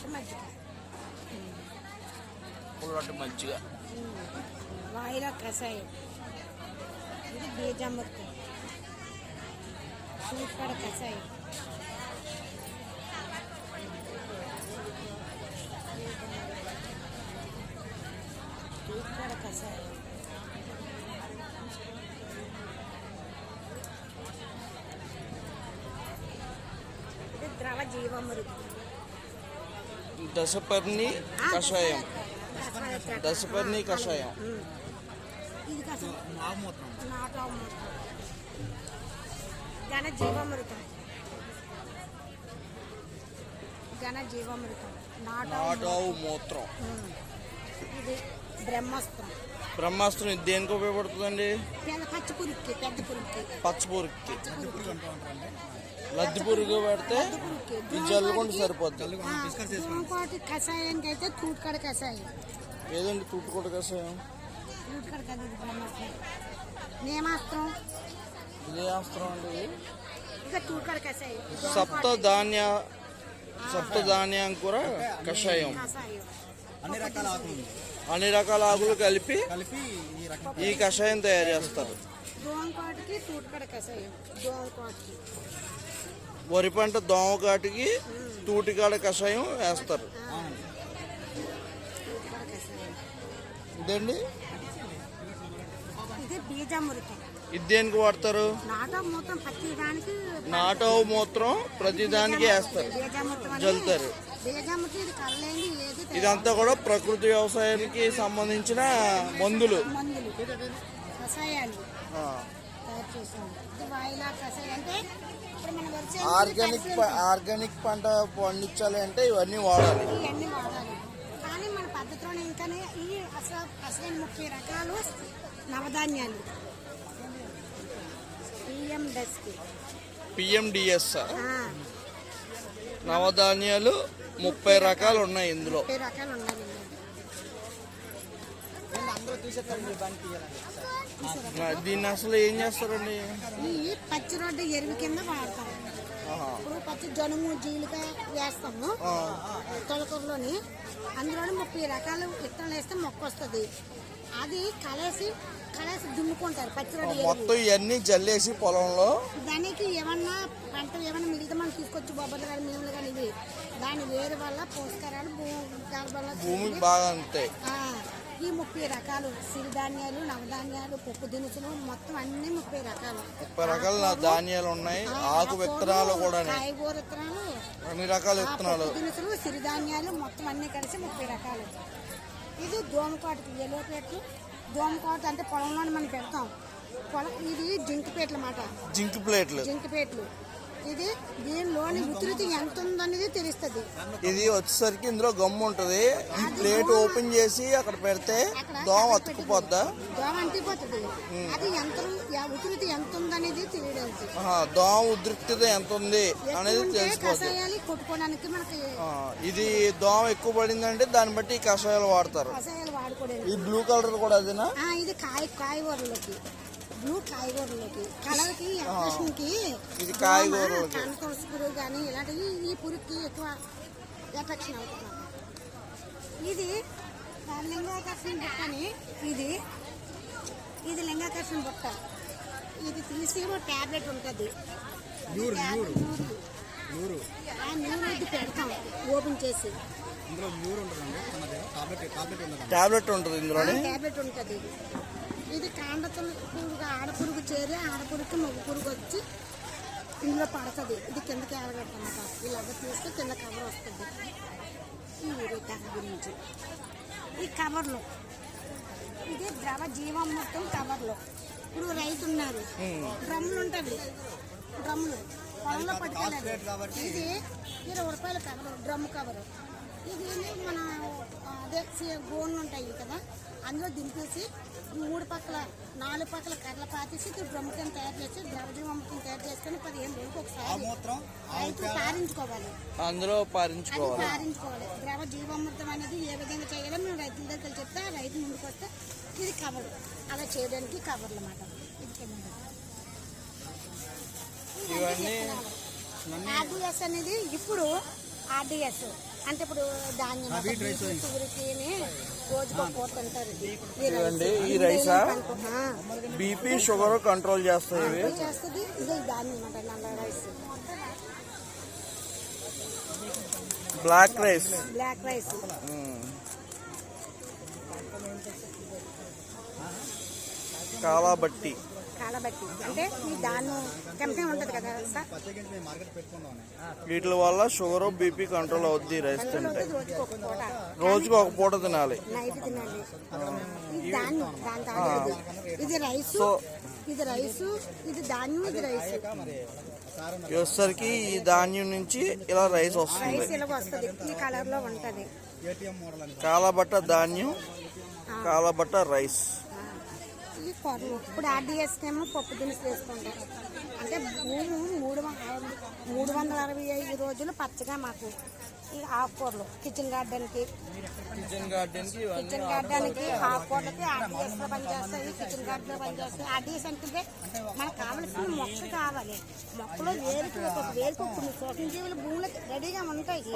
పుల్లటి మజ్జిగ పుల్లటి మజ్జిగ వాయిలో కషాయం ఇది బీజామృతం సూపర్ కషాయం సూపర్ కషాయం ఇది ద్రవ జీవామృతం దశపర్ణి కషాయం. దశపర్ణి కషాయం. నాటావు మూత్రం ఇది బ్రహ్మాస్త్రం. బ్రహ్మాస్త్రం ఇది దేనికి ఉపయోగపడుతుందండి? పెద్ద పచ్చి పురుగుకి లద్ది పురుగు పెడితే ఇది జల్లుకుంటే సరిపోద్ది. ఇంకోటి కషాయానికి అయితే తూటుకడ కషాయం. ఏదండి తుట్టుకోట కషాయం? తూటుకడ కదా ఇది బ్రహ్మాస్త్రం. నేమాస్త్రం ఇదే అస్త్రం అండి ఇది? ఇక తూటుకడ కషాయం. సప్త ధాన్య సప్త ధాన్యాంకుర కషాయం. కషాయం. అన్ని రకాల ఆకులు ఉంది అన్ని రకాల ఆకులు కలిపి కలిపి ఈ రకం ఈ కషాయం తయారు చేస్తారు. దోమకోటకి తూటుకడ కషాయం. దోమకోటకి వరి పంట దోమకాటికి తూటికాడ కషాయం వేస్తారు. ఇదండి? ఇది దేనికి వాడతారు? నాటో మూత్రం ప్రతి దానికి నాటావు మూత్రం ప్రతి దానికి వేస్తారు. జల్లుతారు. ఇదంతా కూడా ప్రకృతి వ్యవసాయానికి సంబంధించిన మందులు. తయారు చేసాము ఇది వాయిలా కషాయం అంటే ఇప్పుడు మన వరిసే ఆర్గానిక్ ప- ఆర్గానిక్ పంట పండించాలి అంటే ఇవన్నీ వాడాలి. ఇవన్నీ వాడాలి. కానీ మన పద్ధతిలోనే ఇంకానే ఈ అసలు అసలైన ముప్పై రకాలు నవధాన్యాలు. బియ్యం డస్కి. పిఎండిఎస్ నవధాన్యాలు ముప్పై రకాలు ఉన్నాయి ఇందులో. ముప్పై రకాలు ఉన్నాయి. దీన్ని అసలు ఏం చేస్తారండి? పచ్చి రొడ్డు ఎరువు కింద వాడతాం ఆహా. ఇప్పుడు పచ్చి జనుము జీలిక వేస్తాము. తొలకూరలోని అందులోని ముప్పై రకాలు విత్తనాలు వేస్తే మొక్క వస్తుంది. అది కలేసి కలేసి దున్నుకుంటారు పచ్చి రొడ్డు మొత్తం ఇవన్నీ జల్లేసి పొలంలో? దానికి ఏమన్నా పంట ఏమన్నా మిగిలితే మనం తీసుకొచ్చి బొబ్బర్లు కానీ మినుములు కానీ ఇవి. దాని వేరు వల్ల పోషకాలు భూమి దాని వల్ల భూమికి బాగా అంతాయి ఆ, ఈ ముప్పై రకాలు సిరిధాన్యాలు నవధాన్యాలు పప్పు దినుసులు మొత్తం అన్ని ముప్పై రకాలు. ముప్పై రకాల ధాన్యాలు ఉన్నాయి. ఆకు విత్తనాలు కూడా కాయగూర విత్తనాలు అన్ని రకాల విత్తనాలు. దినుసులు సిరిధాన్యాలు మొత్తం అన్ని కలిసి ముప్పై రకాలు. ఇది దోమకోటకి ఎల్లో ప్లేట్లు దోమకోట అంటే పొలంలోనే మనం పెడతాం. పొలం ఇది జింకపేట్లు అన్నమాట. జింక్ ప్లేట్లు. జింకపేట్లు ఇది దీనిలోని ఉధృతి ఎంత ఉందనేది తెలుస్తుంది. ఇది వచ్చేసరికి ఇందులో గమ్ము ఉంటది. ఈ ప్లేట్ ఓపెన్ చేసి అక్కడ పెడితే దోమ అతుక్కుపోద్దా? దోమ అంటిపోతుంది. అది ఎంత ఉధృతి ఎంత ఉందనేది తెలియడానికి దోమ ఉద్రిక్తత ఎంత ఉంది అనేది కషాయాలు కొట్టుకోవడానికి మనకి ఇది దోమ ఎక్కువ పడిందంటే దాన్ని బట్టి ఈ కషాయాలు వాడతారు. కషాయాలు వాడుకోవడానికి. ఈ బ్లూ కలర్ కూడా అదేనా? ఇది కాయ కాయగూరలోకి బ్లూ కాయగూరలోకి. కలర్కి ఇది పురుగు కానీ ఇలాంటివి ఈ పురుగుకి ఎక్కువ అవుతుంది ఇది లింగాకర్షణ బుట్ట అని ఇది. ఇది లింగాకర్షణ బుట్ట. ఇది తీసి ట్యాబ్లెట్ ఉంటుంది. నూరు, ఆ నూరు ఇది పెడతాం ఓపెన్ చేసి. ఇందులో టాబ్లెట్ టాబ్లెట్ టాబ్లెట్ ఉంటుంది ఇందులోని? ట్యాబ్లెట్ ఉంటుంది. ఇది కాండతులు పురుగు ఆడపురుగు చేరి ఆడపురుగుకి మగ పురుగు వచ్చి ఇందులో పడుతుంది. ఇది కిందకి ఆడగట్టమాట ఇలాగ తీస్తే కింద కవర్ వస్తుంది. ఈ కవర్ గురించి. ఈ కవర్లో. ఇది ద్రవ జీవామృతం కవర్లో. ఇప్పుడు రైతు ఉన్నారు. డ్రమ్ములు ఉంటుంది డ్రమ్ములు. పొలంలో పట్టుకెళ్ళాలి. ఇది ఇరవై రూపాయల కవర్ డ్రమ్ కవర్. ఇది మన అదే గోన్లు ఉంటాయి కదా అందులో దింపేసి మూడు పక్కల నాలుగు పక్కల కర్రలు పాతేసి డ్రమ్ కింద తయారు చేసి ద్రవజీవామృతం తయారు చేసుకొని పదిహేను రోజులకు ఒకసారి పారించుకోవాలి. అందులో అది పారించుకోవాలి. పారించుకోవాలి ద్రవ జీవామృతం అనేది ఏ విధంగా చేయాలో మేము రైతుల దగ్గర చెప్తే ఆ రైతు ముందుకు వస్తే ఇది కవర్ అలా చేయడానికి కవర్లు అన్నమాట. ఇది ఆర్డిఎస్ అనేది ఇప్పుడు ఆర్డిఎస్ అంటే ఇప్పుడు ధాన్యం రైస్. ఇదండి, ఈ రైసా? బీపీ షుగర్ కంట్రోల్ చేస్తాయి చేస్తుంది ఇదే ఈ ధాన్యం అంట నల్ల rice. Black rice. Black rice. కాలాబట్టి. కాలబట్టి అంటే ఈ ఉంటది కదా సార్? వీటి వల్ల షుగర్ బీపీ కంట్రోల్ అవుద్ది రైస్ తింటే. రోజుకి ఒక పూట తినాలి. నైట్ తినాలి. ఇది ధాన్యం దాని తాగేది ఇది. రైస్ ఇది రైస్ ఇది ధాన్యం ఇది రైస్. వచ్చేసరికి ఈ ధాన్యం నుంచి ఇలా రైస్ వస్తుంది. రైస్ ఇలాగ వస్తుంది. ఈ కలర్లో ఉంటది. ఏటీఎం మోడల్ అని కాలబట్ట ధాన్యం కాలబట్ట రైస్. ఈ కొరలు ఇప్పుడు ఆర్డీఎస్ ఏమో పప్పు దినుసులు వేసుకుంటారు. అంటే భూమి మూడు మూడు వందల అరవై ఐదు రోజులు పచ్చగా మాకు ఈ ఆకుకూరలు కిచెన్ గార్డెన్కి. కిచెన్ గార్డెన్కి కిచెన్ గార్డెన్కి ఆకుకూరలకి ఆర్డీఎస్లో పనిచేస్తాయి కిచెన్ గార్డెన్లో పనిచేస్తాయి ఆర్డీఎస్ అంటే మనకు కావలసిన మొక్క కావాలి. మొక్కలో వేరుకు వేరుకు కొన్ని సూక్ష్మజీవులు భూమిలో రెడీగా ఉంటాయి.